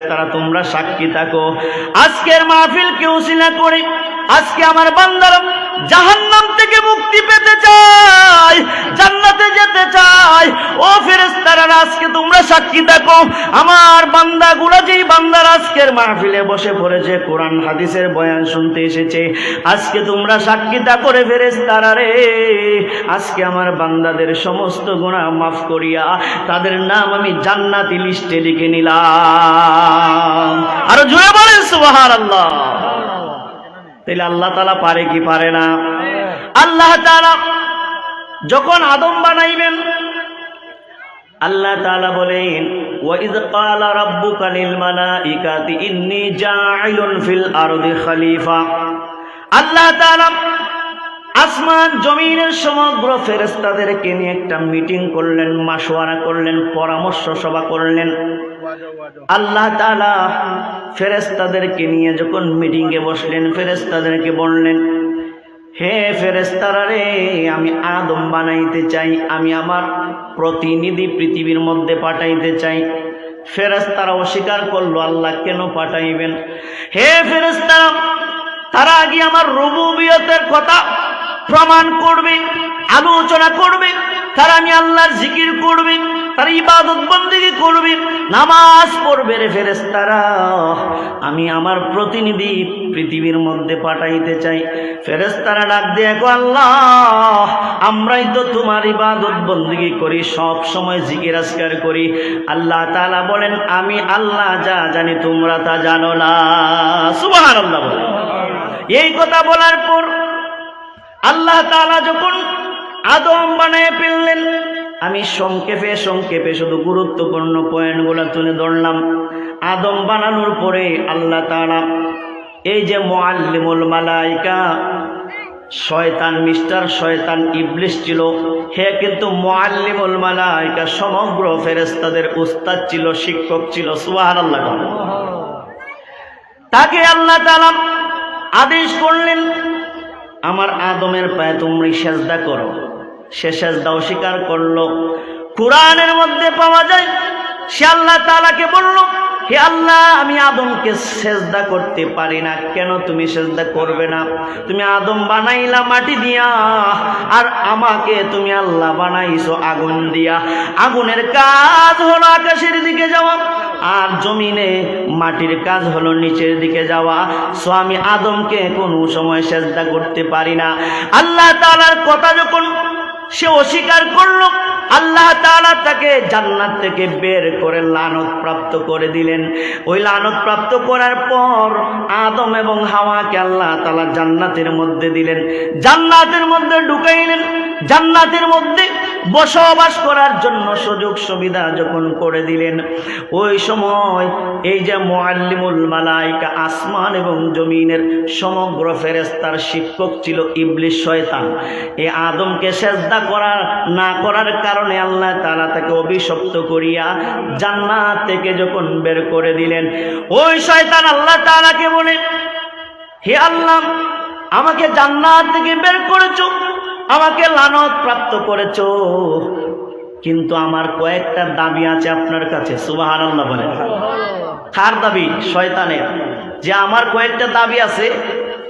তারা তোমরা সাক্ষী থাকো। আজকের মাহফিল কেউ সিলা করে? আজকে আমার বান্দার জাহান্নাম থেকে মুক্তি পেতে চাই, জান্নাতে যেতে চায় ও ফেরেস্তারা আজকে তোমরা সাক্ষী থাকো আমার বান্দা বান্দাগুলো যেই বান্দার আজকের মাহফিলে বসে পড়েছে, কোরআন, হাদিসের বয়ান শুনতে এসেছে। আজকে তোমরা সাক্ষী থাকো রে ফেরেস্তারা রে। আজকে আমার বান্দাদের সমস্ত গুণা মাফ করিয়া তাদের নাম আমি জান্নাতি লিস্টে লিখে নিলাম। আরও জুড়ে বলেন সুবাহার আল্লাহ তাহলে আল্লাহ তালা পারে কি পারে না? আল্লাহ তালা যখন আদম বানাইবেন, আল্লাহ তাআলা বলেন আল্লাহ আসমান জমিনের সমগ্র ফেরেশতাদেরকে নিয়ে একটা মিটিং করলেন মাসওয়ারা করলেন, পরামর্শ সভা করলেন। আল্লাহ তাআলা ফেরেশতাদেরকে নিয়ে যখন মিটিংয়ে বসলেন, ফেরেশতাদেরকে বললেন, হে ফেরেস্তারা রে, আমি আদম বানাইতে চাই, আমি আমার প্রতিনিধি পৃথিবীর মধ্যে পাঠাইতে চাই। ফেরেস্তারা অস্বীকার করল, আল্লাহ কেন পাঠাইবেন? হে ফেরেস্তারা তারা আগে আমার রবুবিয়তের কথা প্রমাণ করবে, আলোচনা করবে, তারা আমি আল্লাহর জিকির করবে, তারা ইবাদত বন্দিগি করবে, নামাজ পড়বে রে ফেরেস্তারা আমি আমার প্রতিনিধি পৃথিবীর মধ্যে পাঠাইতে চাই। ফেরেস্তারা ডাক দিয়ে আল্লাহ, আমরাই তো তোমার ইবাদত বন্দিগি করি, সব সময় জিকির আজকার করি। আল্লাহ তাআলা বলেন, আমি আল্লাহ যা জানি তোমরা তা জানো না। সুবহানাল্লাহ বলেন এই কথা বলার পর আল্লাহ তাআলা যখন আদম বানায় ফেললেন, আমি সংক্ষেপে সংক্ষেপে শুধু গুরুত্বপূর্ণ পয়েন্টগুলো তুলে ধরলাম। আদম বানানোর পরে আল্লাহ তাআলা এই যে মোয়াল্লিমুল মালাইকা, শয়তান, মিস্টার শয়তান, ইবলিস ছিল, হে কিন্তু মোয়াল্লিমুল মালাইকা, সমগ্র ফেরেস্তাদের উস্তাদ ছিল, শিক্ষক ছিল, সুবহানাল্লাহ তাকে আল্লাহ তাআলা আদেশ করলেন আমার আদমের পায়ে তুমি সেজদা করো। সে সেজদা অস্বীকার করল। কোরআনের মধ্যে পাওয়া যায়, সে আল্লাহ তালাকে বলল, হে আল্লাহ, আমি আদমকে সেজদা করতে পারি না। কেন তুমি সেজদা করবে না? তুমি আদম বানাইলা মাটি দিয়া, আর আমাকে তুমি আল্লাহ বানাইছো আগুন দিয়া। আগুনের কাজ হলো আকাশের দিকে যাওয়া। আর জমিনে মাটির কাজ হলো নিচের দিকে যাওয়া। সো আমি আদমকে কোনো সময় সেজদা করতে পারি না। আল্লাহ তালার কথা যখন সে অস্বীকার করল, আল্লাহ তাআলা তাকে জান্নাত থেকে বের করে লানত প্রাপ্ত করে দিলেন। ওই লানত প্রাপ্ত করার পর আদম এবং হাওয়াকে আল্লাহ তালা জান্নাতের মধ্যে দিলেন। জান্নাতের মধ্যে ঢুকাইলেন। জান্নাতের মধ্যে বসবাস করার জন্য সুযোগ সুবিধা যখন করে দিলেন, ওই সময় এই যে মোয়াল্লিমুল মালাইকা আসমান এবং জমিনের সমগ্র ফেরেস্তার শিক্ষক ছিল ইবলিশ শয়তান। এই আদমকে সেজদা করার না করার কারণে আল্লাহ তাআলা তাকে অভিশপ্ত করিয়া জান্নাত থেকে যখন বের করে দিলেন, ওই শয়তান আল্লাহ তাআলাকে বলে, হে আল্লাহ, আমাকে জান্নাত থেকে বের করেছ। আমাকে লানত প্রাপ্ত করেছ। কিন্তু আমার কয়েকটা দাবি আছে আপনার কাছে সুবাহান আল্লাহ বলেন। কার দাবি? শয়তানের। যে আমার কয়েকটা দাবি আছে,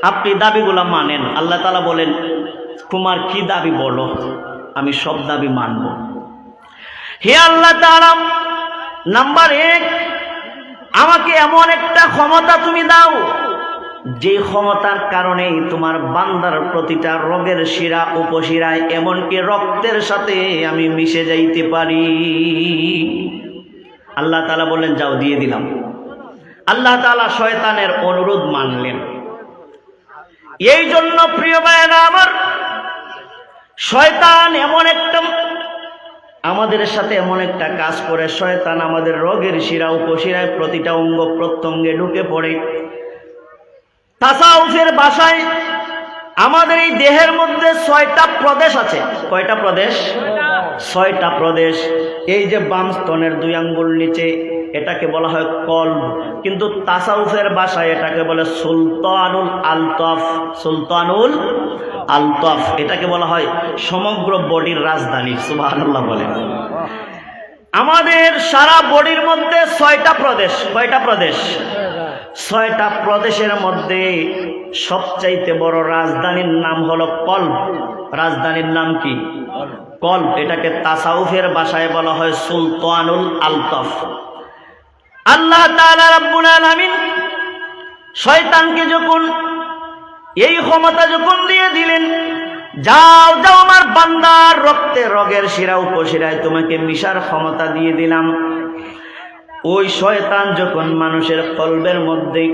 আপনি দাবিগুলা মানেন। আল্লাহ তালা বলেন, তোমার কি দাবি বলো? আমি সব দাবি মানব। হে আল্লাহ তাআলা, নাম্বার এক, আমাকে এমন একটা ক্ষমতা তুমি দাও যে ক্ষমতার কারণে তোমার বান্দার প্রতিটা রোগের শিরা উপশিরায়, এমনকি রক্তের সাথে আমি মিশে যাইতে পারি। আল্লাহ তালা বললেন, যাও, দিয়ে দিলাম। আল্লাহ তালা শয়তানের অনুরোধ মানলেন। এই জন্য প্রিয় ভাইয়েরা আমার, শয়তান এমন একটা, আমাদের সাথে এমন একটা কাজ করে, শয়তান আমাদের রোগের শিরা উপশিরায় প্রতিটা অঙ্গ প্রত্যঙ্গে ঢুকে পড়ে। তাসাউফের বাসায় আমাদের এই দেহের মধ্যে ছয়টা প্রদেশ আছে। কয়টা প্রদেশ? ছয়টা প্রদেশ। এই যে বাম স্তনের দুই আঙ্গুল নিচে, এটাকে বলা হয় কলব কিন্তু তাসাউফের বাসায় এটাকে বলে সুলতানুল আলতফ। সুলতানুল আলতফ। এটাকে বলা হয় সমগ্র বডির রাজধানী, সুবহানাল্লাহ বলে। আমাদের সারা বডির মধ্যে ছয়টা প্রদেশ। কয়টা প্রদেশ? ছয়টা প্রদেশের মধ্যে সবচাইতে বড় রাজধানীর নাম হলো কল্প রাজধানীর নাম কি? কল্প এটাকে তাসাউফের বাসায় বলা হয় সুলতানুল আলতফ। আল্লাহ শয়তানকে যখন এই ক্ষমতা যখন দিয়ে দিলেন, যাও যাও আমার বান্দার রক্তে রগের শিরা উপশিরায় তোমাকে মিশার ক্ষমতা দিয়ে দিলাম। ওই শয়তান যখন মানুষের কলবের মধ্যে,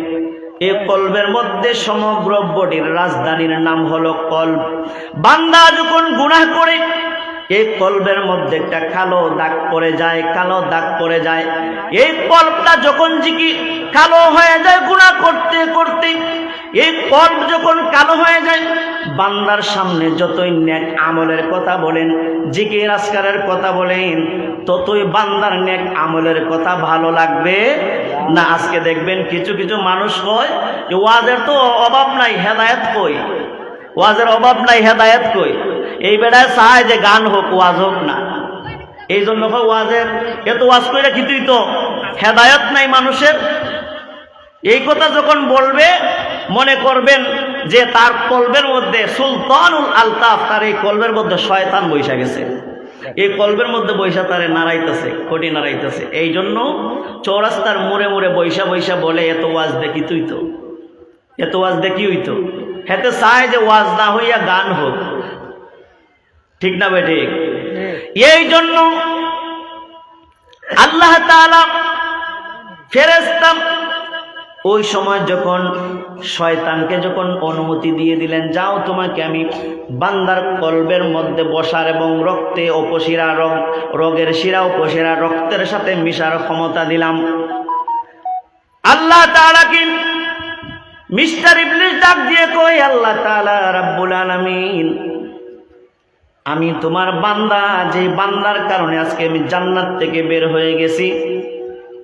এ কলবের মধ্যে সমগ্র বডির রাজধানীর নাম হলো কল্ব। বান্দা যখন গুনাহ করে এই কলবের মধ্যে একটা কালো দাগ পড়ে যায়, কালো দাগ পড়ে যায়। এই কল্পটা যখন জিকি, কালো হয়ে যায় গুণা করতে করতে এই কল্প যখন কালো হয়ে যায়, বান্দার সামনে যতই নেক আমলের কথা বলেন, জিকির আসকারের কথা বলেন, ততই বান্দার নেক আমলের কথা ভালো লাগবে না। আজকে দেখবেন কিছু কিছু মানুষ কয় যে, ওয়াজের তো অভাব নাই, হেদায়েত কই? ওয়াজের অভাব নাই, হেদায়ত কই? এই বেড়ায় চায় যে গান হোক, ওয়াজ হোক না। এই জন্য ওয়াজের এত ওয়াজ কইরা কিছুই তো হেদায়ত নাই মানুষের। এই কথা যখন বলবে মনে করবেন যে তার কলবের মধ্যে সুলতানুল আলতাফ, তার এই কলবের মধ্যে শয়তান বৈশা গেছে। এই কলবের মধ্যে বৈশা তারে নাড়াইতেছে কোটি নাড়াইতেছে। এই জন্য চৌরাস্তার মুড়ে মুড়ে বৈশা বৈশা বলে, এত ওয়াজ দেখি তুই তো। এত ওয়াজ দেখি হইতো হেতে চায় যে ওয়াজ না হইয়া গান হোক। ঠিক না বেঠিক এই জন্য আল্লাহ তাআলা ফেরেস্তা ওই সময় যখন শয়তানকে যখন অনুমতি দিয়ে দিলেন, যাও তোমাকে আমি বান্দার কলবের মধ্যে বসার এবং রক্তে উপশিরা রগ রোগের শিরা উপশিরা রক্তের সাথে মিশার ক্ষমতা দিলাম। আল্লাহ তাআলা কি মিস্টার ইবলিস ডাক দিয়ে কই আল্লাহ তাআলা রাব্বুল আলামিন, আমি তোমার বান্দা যে বান্দার কারণে আজকে আমি জান্নাত থেকে বের হয়ে গেছি।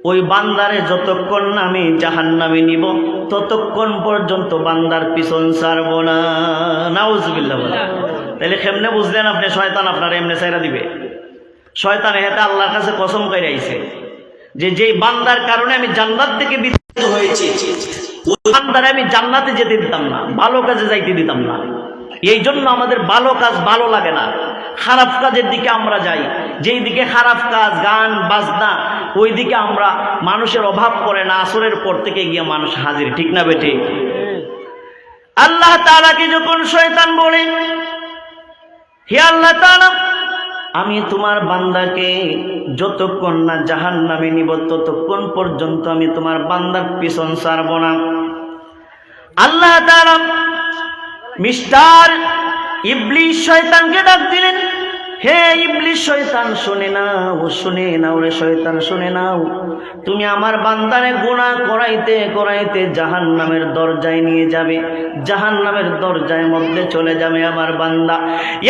ওই বান্দারে যতক্ষণ আমি আমি জাহান্নামে নিব, ততক্ষণ পর্যন্ত বান্দার পিছন ছাড়বো না। বলে তাহলে কেমনে বুঝলেন আপনি শয়তান আপনার এমনি চাইরা দিবে? শয়তান হেতে আল্লাহর কাছে কসম করে আইছে যে যেই বান্দার কারণে আমি জান্নাত থেকে বিচ্ছিন্ন হয়েছি, ওই বান্দারে আমি জান্নাতে যেতে দিতাম না, ভালো কাজে যাইতে দিতাম না। এই জন্য আমাদের ভালো কাজ ভালো লাগে না। খারাপ কাজের দিকে আমরা যাই, যেই দিকে খারাপ কাজ, গান, বাজনা ওই দিকে আমরা মানুষের অভাব করে না, আসরের পর থেকে গিয়ে মানুষ হাজির, ঠিক না বেটে? আল্লাহ তাআলাকে যখন শয়তান বলে, হে আল্লাহ তাআলা, আমি তোমার বান্দাকে যতক্ষণ না জাহান নামে নিব, ততক্ষণ পর্যন্ত আমি তোমার বান্দার পিছন ছাড়ব না। আল্লাহ তাআলা মিস্টার ইবলিশ শয়তানকে ডাক দিলেন। হে ইবলিশ শয়তান শুনে নাও শুনে নাও রে শয়তান, শুনে নাও। তুমি আমার বান্দারে গুণা করাইতে করাইতে জাহান নামের দরজায় নিয়ে যাবে। জাহান নামের দরজায় মধ্যে চলে যাবে আমার বান্দা।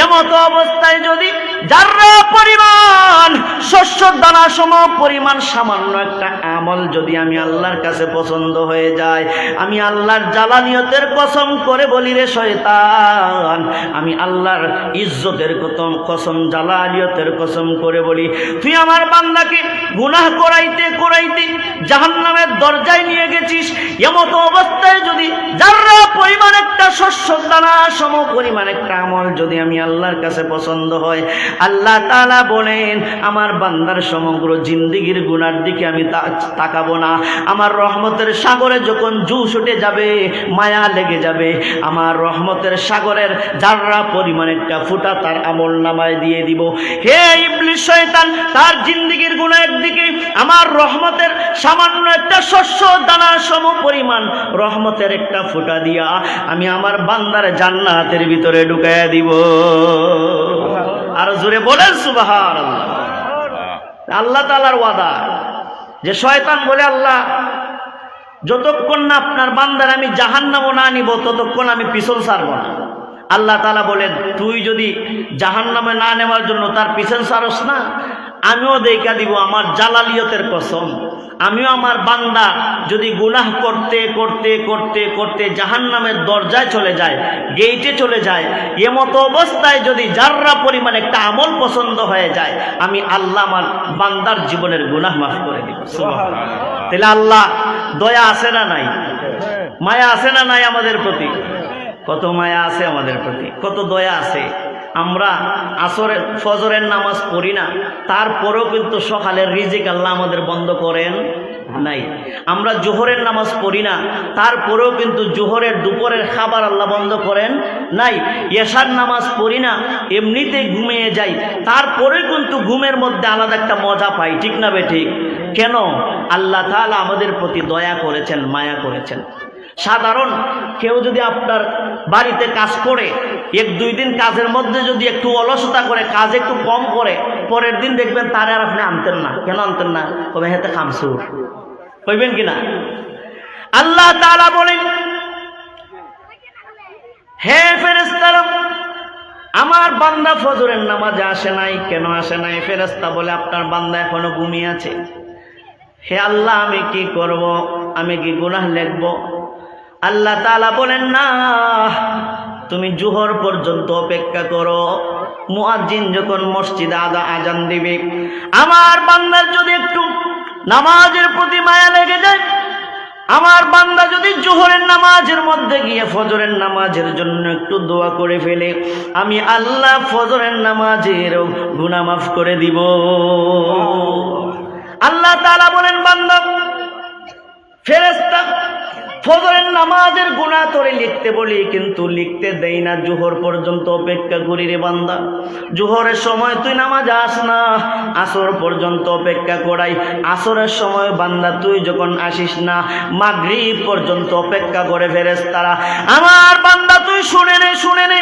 এমতো অবস্থায় যদি যারা পরিমাণ শস্য দানা সম পরিমাণ সামান্য একটা আমল যদি আমি আল্লাহর কাছে পছন্দ হয়ে যায়, আমি আল্লাহর জালানিয়তের কসম করে বলি রে শয়তান, আমি আল্লাহর ইজ্জতের কসম কসম জালালিয়তের কসম করে বলি, তুই আমার বান্দাকে গুনাহ করাইতে করাইতে জাহান্নামের দরজায় নিয়ে গেছিস, এমতো অবস্থায় যদি যারা পরিমাণ একটা শস্য দানা সম পরিমাণ একটা আমল যদি আমি আল্লাহর কাছে পছন্দ হয় আল্লাহ তাআলা বলেন, আমার বান্দার সমগ্র জিন্দিগির গুনার দিকে আমি তাকাবো না। আমার রহমতের সাগরে যখন জুস উঠে যাবে, মায়া লেগে যাবে। আমার রহমতের সাগরের যাররা পরিমাণ একটা ফুটা, তার আমল নামায় দিয়ে দিব। হে ইবলিস শয়তান, তার জিন্দিগির গুণের দিকে আমার রহমতের সামান্য একটা শস্য দানা সম পরিমাণ রহমতের একটা ফুটা দিয়া আমি আমার বান্দার জান্নাতের ভিতরে ঢুকাইয়া দিব। আর জোরে বলেন সুবাহার আল্লাহ তালার ওয়াদা। যে শয়তান বলে, আল্লাহ, যতক্ষণ না আপনার বান্দার আমি জাহান জাহান্নামও না নিব ততক্ষণ আমি পিছন সারব না। আল্লাহ তালা বলেন, তুই যদি জাহান নামে না নেওয়ার জন্য তার পিছন সারস না আমিও দেখা দিব আমার জালালিয়তের কসম। আমিও আমার বান্দা যদি গুনাহ করতে করতে করতে করতে জাহান নামের দরজায় চলে যায় গেইটে চলে যায়, এমতো অবস্থায় যদি যাররা পরিমাণ একটা আমল পছন্দ হয়ে যায়, আমি আল্লাহ আমার বান্দার জীবনের গুনাহ মাফ করে দিব। তাহলে আল্লাহ দয়া আছে না নাই? মায়া আছে না নাই আমাদের প্রতি? কত মায়া আছে আমাদের প্রতি? কত দয়া আছে? আমরা আসরের ফজরের নামাজ পড়ি না। তারপরেও কিন্তু সকালের রিজিক আল্লাহ আমাদের বন্ধ করেন নাই। আমরা জোহরের নামাজ পড়ি না, তারপরেও কিন্তু জোহরের দুপুরের খাবার আল্লাহ বন্ধ করেন নাই। এশার নামাজ পড়ি না এমনিতে ঘুমিয়ে যাই। তারপরে কিন্তু ঘুমের মধ্যে আলাদা একটা মজা পাই, ঠিক না বে ঠিক? কেন? আল্লাহ তাআলা আমাদের প্রতি দয়া করেছেন, মায়া করেছেন। সাধারণ কেউ যদি আপনার বাড়িতে কাজ করে, এক দুই দিন কাজের মধ্যে যদি একটু অলসতা করে, কাজ একটু কম করে, পরের দিন দেখবেন তারে আর আপনি আনতেন না। কেন আনতেন না? কবে হেতে খামসুর? কইবেন কিনা? আল্লাহ তাআলা বলেন, হে ফেরেস্তারা আমার বান্দা ফজরের নামাজে আসে নাই, কেন আসে নাই? ফেরেস্তা বলে, আপনার বান্দা এখনও ঘুমিয়ে আছে। হে আল্লাহ, আমি কি করব? আমি কি গুনাহ লিখব? আল্লাহ তাআলা বলেন, না, তুমি জুহর পর্যন্ত অপেক্ষা করো। মুয়াজ্জিন যখন মসজিদে আদা আজান দিবে, আমার বান্দার যদি একটু নামাজের প্রতি মায়া লেগে যায়, আমার বান্দা যদি জোহরের নামাজের মধ্যে গিয়ে ফজরের নামাজের জন্য একটু দোয়া করে ফেলে, আমি আল্লাহ ফজরের নামাজের গুনাহ মাফ করে দিব। আল্লাহ তাআলা বলেন, বান্দা ফেরেস্তা ফজরের নামাজের গুণা তোরে লিখতে বলি, কিন্তু লিখতে দেই না। জোহর পর্যন্ত অপেক্ষা করি রে বান্দা। জোহরের সময় তুই নামাজ আস না, আসর পর্যন্ত অপেক্ষা করাই। আসরের সময় বান্দা, তুই যখন আসিস না, মাগরিব পর্যন্ত অপেক্ষা করে ফেরেস তারা আমার বান্দা, তুই শুনে নে শুনে নে।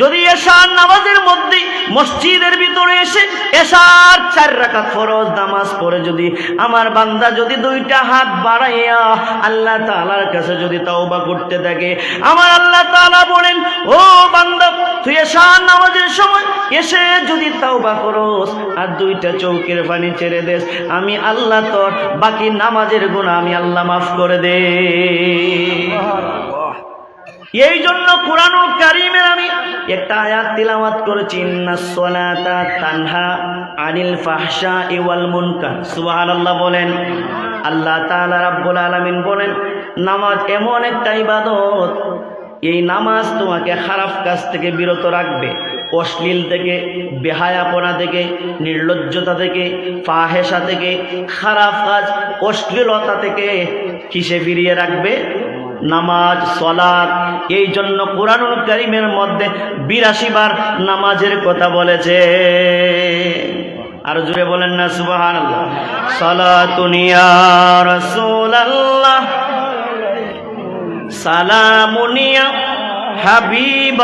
যদি এশার নামাজের মধ্যে মসজিদের ভিতরে এসে এশার চার রাকাত ফরজ নামাজ পড়ে যদি, আমার বান্দা যদি দুইটা হাত বাড়াইয়া আল্লাহ তাআলার কাছে যদি তাওবা করতে থাকে আমার আল্লাহ তাআলা বলেন ও বান্দা তুই এশার নামাজের সময় এসে যদি তাওবা করস আর দুইটা চৌকের পানি ছেড়ে দেস আমি আল্লাহ তোর বাকি নামাজের গুনাহ আমি আল্লাহ মাফ করে দে। এই জন্য কোরআনুল কারিমের আমি একটা আয়াত তিলাওয়াত করেছি ইন্নাস সালাতা তানহা আনিল ফাহশা ওয়াল মুনকার। সুবহানাল্লাহ বলেন আল্লাহ তাআলা রাব্বুল আলামিন বলেন নামাজ এমন একটা ইবাদত, এই নামাজ তোমাকে খারাপ কাজ থেকে বিরত রাখবে, অশ্লীল থেকে, বেহায়াপনা থেকে, নির্লজ্জতা থেকে ফাহেসা থেকে, খারাপ কাজ, অশ্লীলতা থেকে কিসে ফিরিয়ে রাখবে? নামাজ সলাদ এই জন্য কোরআনুল করিমের মধ্যে বিরাশি বার নামাজের কথা বলেছে। আর জুড়ে বলেন না সুবাহান সালাতুনিয়া রসুলাল্লাহ। সালামুনিয়া হাবিব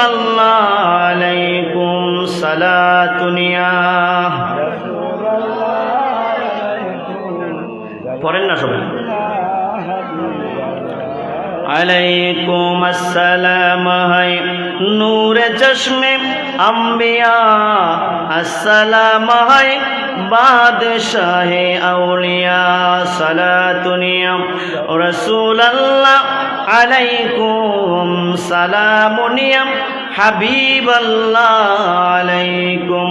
আলাইকুম সালাতুনিয়া পড়েন না সবাই। আলাইকুম আসসালাম হাই নূর চশমে আম্বিয়া। আসসালাম হাই বাদশাহে আউলিয়া। সালাতুনিয়া রসুল আল্লাহ আলাইকুম সালামুনিয়াম হাবিবাল্লাহ আলাইকুম।